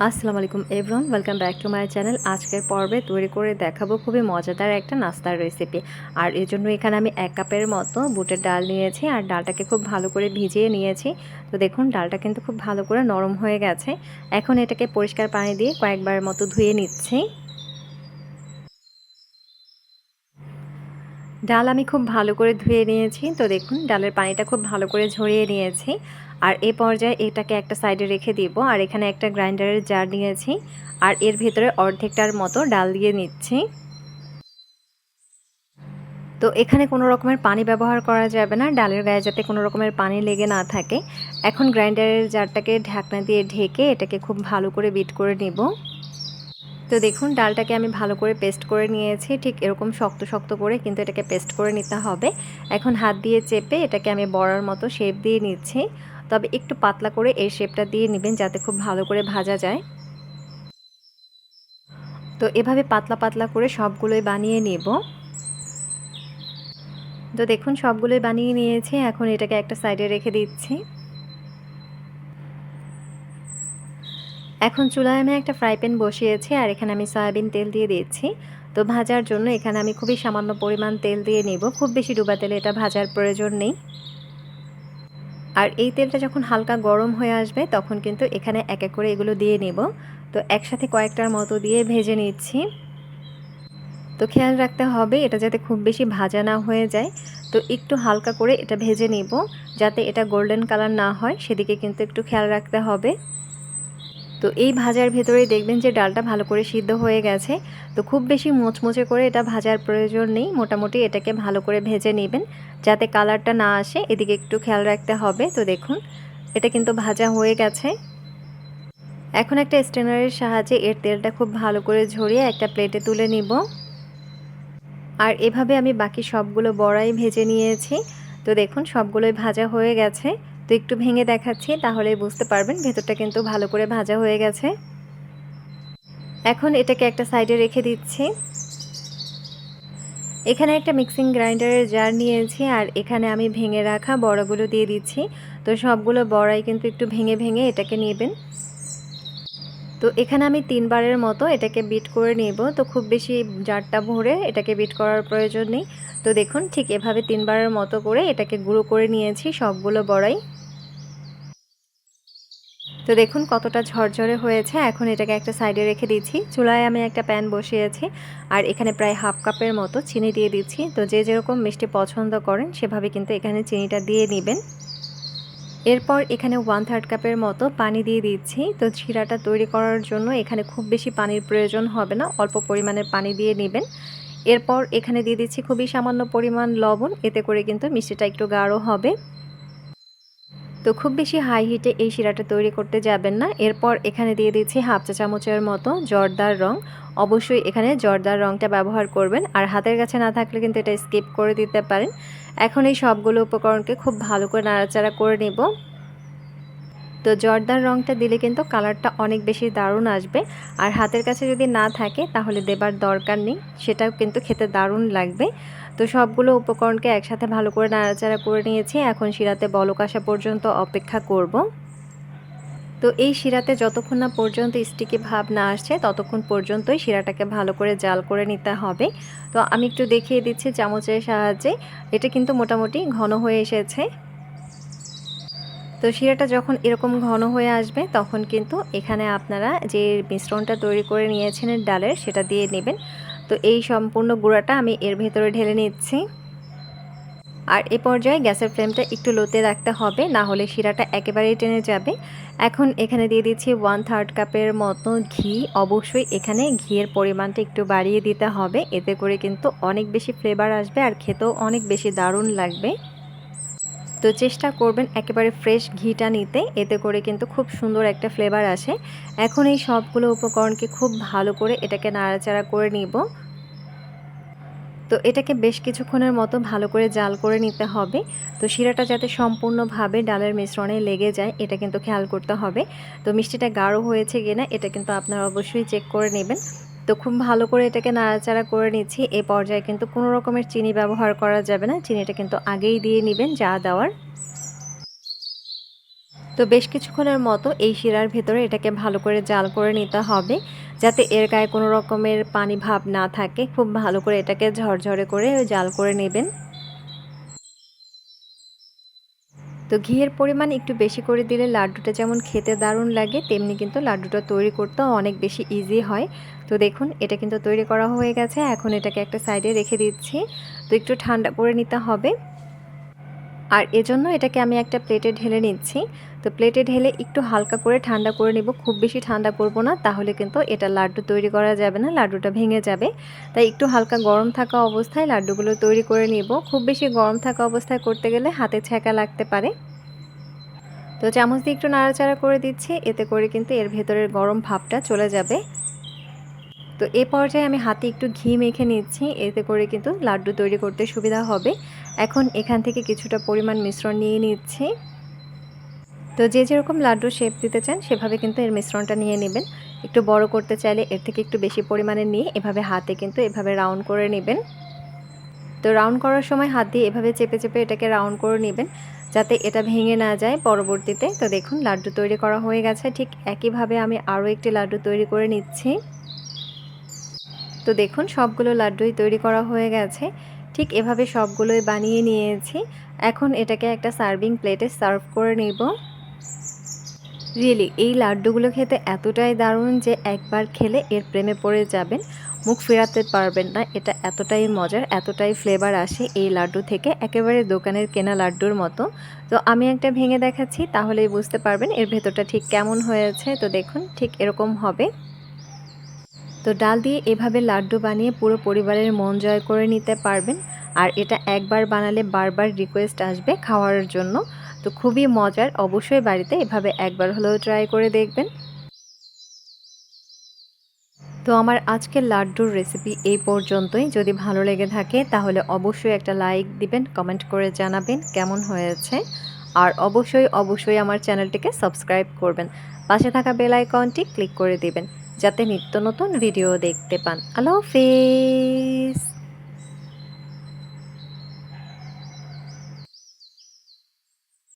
আসসালামু আলাইকুম everyone welcome back to my channel আজকের পর্বে তৈরি করে দেখাবো খুবই মজাদার একটা নাস্তার রেসিপি আর এর জন্য এখানে আমি এক কাপের মতো বুটের ডাল নিয়েছি আর ডালটাকে খুব ভালো করে ভিজিয়ে নিয়েছি। তো দেখুন, ডালটা কিন্তু খুব ভালো করে নরম হয়ে গেছে। এখন এটাকে পরিষ্কার পানি দিয়ে কয়েকবার মতো ধুয়ে নিচ্ছি। ডাল আমি খুব ভালো করে ধুয়ে নিয়েছি। তো দেখুন, ডালের পানিটা খুব ভালো করে ঝরিয়ে নিয়েছি। আর এ পর্যায়ে এটাকে একটা সাইডে রেখে দিব, আর এখানে একটা গ্রাইন্ডারের জার নিয়েছি, আর এর ভেতরে অর্ধেকটার মতো ডাল দিয়ে নিচ্ছি। তো এখানে কোনো রকমের পানি ব্যবহার করা যাবে না, ডালের গায়ে যাতে কোনো রকমের পানি লেগে না থাকে। এখন গ্রাইন্ডারের জারটাকে ঢাকনা দিয়ে ঢেকে এটাকে খুব ভালো করে বিট করে নিব। তো দেখুন, ডালটাকে আমি ভালো করে পেস্ট করে নিয়েছি, ঠিক এরকম শক্ত শক্ত করে কিন্তু এটাকে পেস্ট করে নিতে হবে। এখন হাত দিয়ে চেপে এটাকে আমি বড়ার মতো শেপ দিয়ে নিচ্ছি তবে একটু পাতলা করে এই শেপটা দিয়ে নেবেন যাতে খুব ভালো করে ভাজা যায়। তো এভাবে পাতলা পাতলা করে সবগুলোই বানিয়ে নেব। তো দেখুন, সবগুলোই বানিয়ে নিয়েছি। এখন এটাকে একটা সাইডে রেখে দিচ্ছি। এখন চুলায় আমি একটা ফ্রাই প্যান বসিয়েছি আর এখানে আমি সয়াবিন তেল দিয়ে দিচ্ছি। তো ভাজার জন্য এখানে আমি খুবই সামান্য পরিমাণ তেল দিয়ে নিব। খুব বেশি ডুবা তেলে এটা ভাজার প্রয়োজন নেই। আর এই তেলটা যখন হালকা গরম হয়ে আসবে, তখন কিন্তু এখানে এক এক করে এগুলো দিয়ে নেব। তো একসাথে কয়েকটার মতো দিয়ে ভেজে নিচ্ছি। তো খেয়াল রাখতে হবে, এটা যাতে খুব বেশি ভাজা না হয়ে যায়। তো একটু হালকা করে এটা ভেজে নেব, যাতে এটা গোল্ডেন কালার না হয়, সেদিকে কিন্তু একটু খেয়াল রাখতে হবে। তো এই ভাজার ভেতরেই দেখবেন যে ডালটা ভালো করে সিদ্ধ হয়ে গেছে। তো খুব বেশি মোচমোচে করে এটা ভাজার প্রয়োজন নেই। মোটামুটি এটাকে ভালো করে ভেজে নেবেন যাতে কালারটা না আসে। এদিকে একটু খেয়াল রাখতে হবে। তো দেখুন, এটা কিন্তু ভাজা হয়ে গেছে। এখন একটা স্টেনারের সাহায্যে এর তেলটা খুব ভালো করে ঝরিয়ে একটা প্লেটে তুলে নিব। আর এভাবে আমি বাকি সবগুলো বড়াই ভেজে নিয়েছি। তো দেখুন, সবগুলোই ভাজা হয়ে গেছে। তো একটু ভেঙে দেখাচ্ছি তাহলেই বুঝতে পারবেন ভেতরটা কিন্তু ভালো করে ভাজা হয়ে গেছে। এখন এটাকে একটা সাইডে রেখে দিচ্ছি। এখানে একটা মিক্সিং গ্রাইন্ডারের জার নিয়েছি আর এখানে আমি ভেঙে রাখা বড়াগুলো দিয়ে দিচ্ছি। তো সবগুলো বড়াই কিন্তু একটু ভেঙে ভেঙে এটাকে নেবেন। তো এখানে আমি তিনবারের মতো এটাকে বিট করে নেব। তো খুব বেশি জারটা ভরে এটাকে বিট করার প্রয়োজন নেই। তো দেখুন ঠিক এভাবে তিনবারের মতো করে এটাকে গুঁড়ো করে নিয়েছি সবগুলো বড়াই। তো দেখুন কতটা ঝরঝরে হয়েছে। এখন এটাকে একটা সাইডে রেখে দিচ্ছি। চুলায় আমি একটা প্যান বসিয়েছি আর এখানে প্রায় হাফ কাপের মতো চিনি দিয়ে দিচ্ছি। তো যে যেরকম মিষ্টি পছন্দ করেন, সেভাবে কিন্তু এখানে চিনিটা দিয়ে নেবেন। এরপর এখানে ওয়ান থার্ড কাপের মতো পানি দিয়ে দিচ্ছি। তো শিরাটা তৈরি করার জন্য এখানে খুব বেশি পানির প্রয়োজন হবে না। অল্প পরিমাণের পানি দিয়ে নেবেন। এরপর এখানে দিয়ে দিচ্ছি খুবই সামান্য পরিমাণ লবণ। এতে করে কিন্তু মিষ্টিটা একটু গাঢ় হবে। তো খুব বেশি হাই হিটে এই শিরাটা তৈরি করতে যাবেন না। এরপর এখানে দিয়ে দিচ্ছি হাফ চা চামচের মতো জর্দার রং। অবশ্যই এখানে জর্দার রংটা ব্যবহার করবেন। আর হাতের কাছে না থাকলে কিন্তু এটা স্কিপ করে দিতে পারেন। এখন এই সবগুলো উপকরণকে খুব ভালো করে নাড়াচাড়া করে নেব। তো জর্দার রংটা দিলে কিন্তু কালারটা অনেক বেশি দারুণ আসবে। আর হাতের কাছে যদি না থাকে তাহলে দেবার দরকার নেই। সেটাও কিন্তু খেতে দারুণ লাগবে। তো সবগুলো উপকরণকে একসাথে ভালো করে নাড়াচাড়া করে নিয়েছি। এখন শিরাতে বলক আসা পর্যন্ত অপেক্ষা করব। তো এই শিরাতে যতক্ষণ না পর্যন্ত স্টিকি ভাব না আসছে, ততক্ষণ পর্যন্তই শিরাটাকে ভালো করে জাল করে নিতে হবে। তো আমি একটু দেখিয়ে দিচ্ছি চামচের সাহায্যে। এটা কিন্তু মোটামুটি ঘন হয়ে এসেছে। তো শিরাটা যখন এরকম ঘন হয়ে আসবে, তখন কিন্তু এখানে আপনারা যে মিশ্রণটা তৈরি করে নিয়েছেন ডালের, সেটা দিয়ে নেবেন। তো এই সম্পূর্ণ গুঁড়াটা আমি এর ভেতরে ঢেলে নিচ্ছি। আর এ পর্যায়ে গ্যাসের ফ্লেমটা একটু লোতে রাখতে হবে, না হলে শিরাটা একেবারেই টেনে যাবে। এখন এখানে দিয়ে দিচ্ছি ওয়ান থার্ড কাপের মতো ঘি। অবশ্যই এখানে ঘিয়ের পরিমাণটা একটু বাড়িয়ে দিতে হবে। এতে করে কিন্তু অনেক বেশি ফ্লেভার আসবে আর খেতেও অনেক বেশি দারুণ লাগবে। তো চেষ্টা করবেন একেবারে ফ্রেশ ঘিটা নিতে। এতে করে কিন্তু খুব সুন্দর একটা ফ্লেভার আসে। এখন এই সবগুলো উপকরণকে খুব ভালো করে এটাকে নাড়াচাড়া করে নিব। তো এটাকে বেশ কিছুক্ষণের মতো ভালো করে জাল করে নিতে হবে। তো শিরাটা যাতে সম্পূর্ণভাবে ডালের মিশ্রণে লেগে যায়, এটা কিন্তু খেয়াল করতে হবে। তো মিষ্টিটা গাঢ় হয়েছে কিনা, এটা কিন্তু আপনারা অবশ্যই চেক করে নেবেন। তো খুব ভালো করে এটাকে নাড়াচাড়া করে নিচ্ছি। এই পর্যায়ে কিন্তু কোনো রকমের চিনি ব্যবহার করা যাবে না। চিনিটা কিন্তু আগেই দিয়ে নেবেন যা দেওয়ার। তো বেশ কিছুক্ষণের মতো এই শিরার ভেতরে এটাকে ভালো করে জাল করে নিতে হবে, যাতে এর গায়ে কোনো রকমের পানি ভাব না থাকে। খুব ভালো করে এটাকে ঝরঝরে করে জাল করে নেবেন। তো ঘিয়ের পরিমাণ একটু বেশি করে দিলে লাড্ডুটা যেমন খেতে দারুণ লাগে, তেমনি কিন্তু লাড্ডুটা তৈরি করতেও অনেক বেশি ইজি হয়। তো দেখুন, এটা কিন্তু তৈরি করা হয়ে গেছে। এখন এটাকে একটা সাইডে রেখে দিচ্ছি। তো একটু ঠান্ডা করে নিতে হবে। আর এজন্য এটাকে আমি একটা প্লেটে ঢেলে নিচ্ছি। তো প্লেটে ঢেলে একটু হালকা করে ঠান্ডা করে নিব। খুব বেশি ঠান্ডা করব না, তাহলে কিন্তু এটা লাড্ডু তৈরি করা যাবে না, লাড্ডুটা ভেঙে যাবে। তাই একটু হালকা গরম থাকা অবস্থায় লাড্ডুগুলো তৈরি করে নিব। খুব বেশি গরম থাকা অবস্থায় করতে গেলে হাতে ছ্যাঁকা লাগতে পারে। তো চামচ দিয়ে একটু নাড়াচাড়া করে দিচ্ছি, এতে করে কিন্তু এর ভেতরের গরম ভাবটা চলে যাবে। তো এ পর্যায়ে আমি হাতে একটু ঘি মেখে নিচ্ছি, এতে করে কিন্তু লাড্ডু তৈরি করতে সুবিধা হবে। এখন এখান থেকে কিছুটা পরিমাণ মিশ্রণ নিয়ে নিচ্ছি। তো যে যেরকম লাড্ডু শেপ দিতে চান, সেভাবে কিন্তু এর মিশ্রণটা নিয়ে নেবেন। একটু বড় করতে চাইলে এর থেকে একটু বেশি পরিমাণে নিয়ে এভাবে হাতে কিন্তু এভাবে রাউন্ড করে নেবেন। তো রাউন্ড করার সময় হাত দিয়ে এভাবে চেপে চেপে এটাকে রাউন্ড করে নেবেন, যাতে এটা ভেঙে না যায় পরবর্তীতে। তো দেখুন, লাড্ডু তৈরি করা হয়ে গেছে। ঠিক একইভাবে আমি আরও একটি লাড্ডু তৈরি করে নিচ্ছি। তো দেখুন, সবগুলো লাড্ডুই তৈরি করা হয়ে গেছে। ঠিক এভাবে সবগুলোই বানিয়ে নিয়েছি। এখন এটাকে একটা সার্ভিং প্লেটে সার্ভ করে নেব। রিয়েলি এই লাড্ডুগুলো খেতে এতটাই দারুণ যে একবার খেলে এর প্রেমে পড়ে যাবেন, মুখ ফেরাতে পারবেন না। এটা এতটাই মজার, এতটাই ফ্লেভার আসে এই লাড্ডু থেকে, একেবারে দোকানের কেনা লাড্ডুর মতো। তো আমি একটা ভেঙে দেখাচ্ছি, তাহলেই বুঝতে পারবেন এর ভেতরটা ঠিক কেমন হয়েছে। তো দেখুন, ঠিক এরকম হবে। তো ডাল দিয়ে এভাবে লাড্ডু বানিয়ে পুরো পরিবারের মন জয় করে নিতে পারবেন। আর এটা একবার বানালে বারবার রিকোয়েস্ট আসবে খাওয়ার জন্য। তো খুবই মজার। অবশ্যই বাড়িতে এভাবে একবার হলেও ট্রাই করে দেখবেন। তো আমার আজকের লাড্ডুর রেসিপি এই পর্যন্তই। যদি ভালো লেগে থাকে তাহলে অবশ্যই একটা লাইক দিবেন কমেন্ট করে জানাবেন কেমন হয়েছে। আর অবশ্যই অবশ্যই আমার চ্যানেলটিকে সাবস্ক্রাইব করবেন। পাশে থাকা বেল আইকনটি ক্লিক করে দিবেন, যাতে নিত্য নতুন ভিডিও দেখতে পান। আল্লাহ হাফিজ!